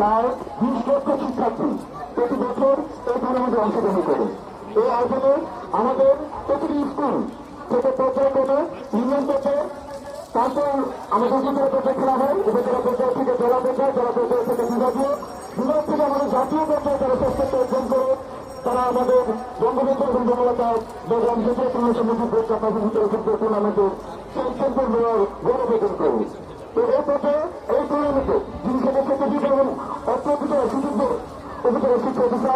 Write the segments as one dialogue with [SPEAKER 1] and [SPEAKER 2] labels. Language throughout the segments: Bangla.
[SPEAKER 1] তার বিশ্বস্ত শিক্ষার্থী প্রতি বছর এই টুর্নামেন্টে অংশগ্রহণ করে এই আয়োজনে আমাদের প্রতিটি স্কুল থেকে প্রচার করে ইউনিয়ন পর্যায়ে তারপর আমাদের উপজেলা পর্যায়ে খেলা হয় উপজেলা পর্যায় থেকে জেলা পর্যায়ে জেলা পর্যায় থেকে বিভাগীয় বিভাগ থেকে আমাদের জাতীয় পর্যায়ে তারা শ্রেষ্ঠত্ব অর্জন করে তারা আমাদের বঙ্গবন্ধু এবং জনতা বেগম জাতীয় প্রাণ সম্বন্ধে পরীক্ষা পাবেন ভিতরে টুর্নামেন্টে সেই চ্যাম্পিয়ন গৌরব অর্জন করে তো এই পথে এই টুর্নামেন্টে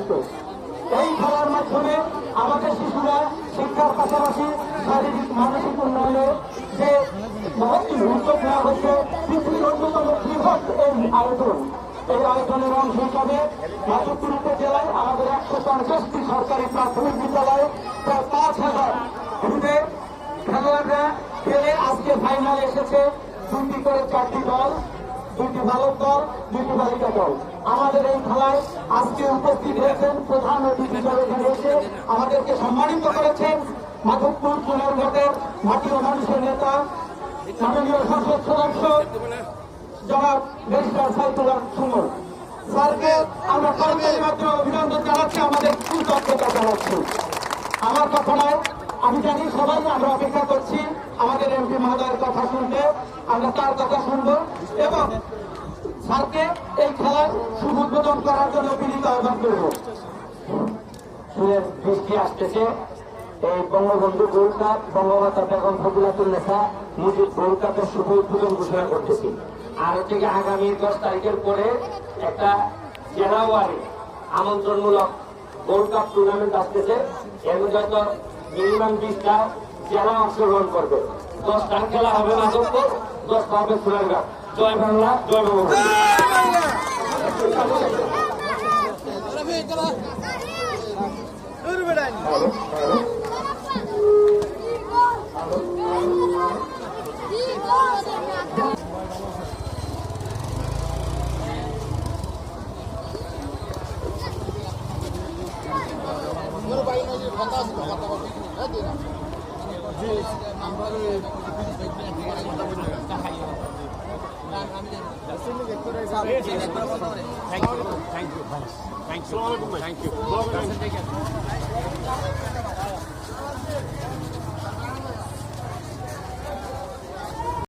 [SPEAKER 1] হতো এই খেলার মাধ্যমে আমাদের শিশুরা শিক্ষার পাশাপাশি শারীরিক মানসিক উন্নয়নে যে মহত্ব উদ্যোগ নেওয়া হচ্ছে পৃথিবীর অন্যতম বৃহৎ এই আয়োজন এই আয়োজনের অংশ হিসাবে মাধবপুর উপজেলায় আমাদের একশো পঞ্চাশটি সরকারি প্রাথমিক বিদ্যালয়ে প্রায় পাঁচ হাজার ঘুরে খেলোয়াড়রা খেলে আজকে ফাইনালে এসেছে দুটি করে চারটি দল দুটি ভালো দল দুটি বালিকা দল আমাদের এই খেলায় আজকে উপস্থিত হয়েছেন প্রধান অতিথি হিসেবে এসে আমাদেরকে সম্মানিত করেছেন মাধবপুর পুনর্গতের ভাটীয় মানুষের নেতা মাননীয় সংসদ সদস্য জনাব ব্যারিস্টার সাইফুল্লাহ সুমন স্যারকে আমরা সরকারি মাধ্যমে অভিনন্দন জানাচ্ছি আমাদের কৃতজ্ঞতা জানাচ্ছি আমার কথা নয় আমি জানি সবাই আমরা অপেক্ষা করছি আমাদের এমপি মহোদয়ের কথা শুনতে আমরা তার কথা শুনবো এবং স্যারকে এই খেলার সুবোধন করার জন্য বিনীত আহ্বান করব বৃষ্টি আসতেছে এই বঙ্গবন্ধু গোলকাপ বঙ্গমাতা বেগম মুজিব গোলকাপের শুভ উদ্বোধন ঘোষণা করতেছি আর থেকে আগামী দশ তারিখের পরে একটা জানুয়ারি আমন্ত্রণমূলক গোলকাপ টুর্নামেন্ট আসতেছে এর যত মিনিমাম বিশটা জেলা অংশগ্রহণ করবে দশটা খেলা হবে না দশটা হবে সুরানগঞ্জ জয় বাংলা জয় বাংলা
[SPEAKER 2] আমরা Bangabandhu thank you thank you thank you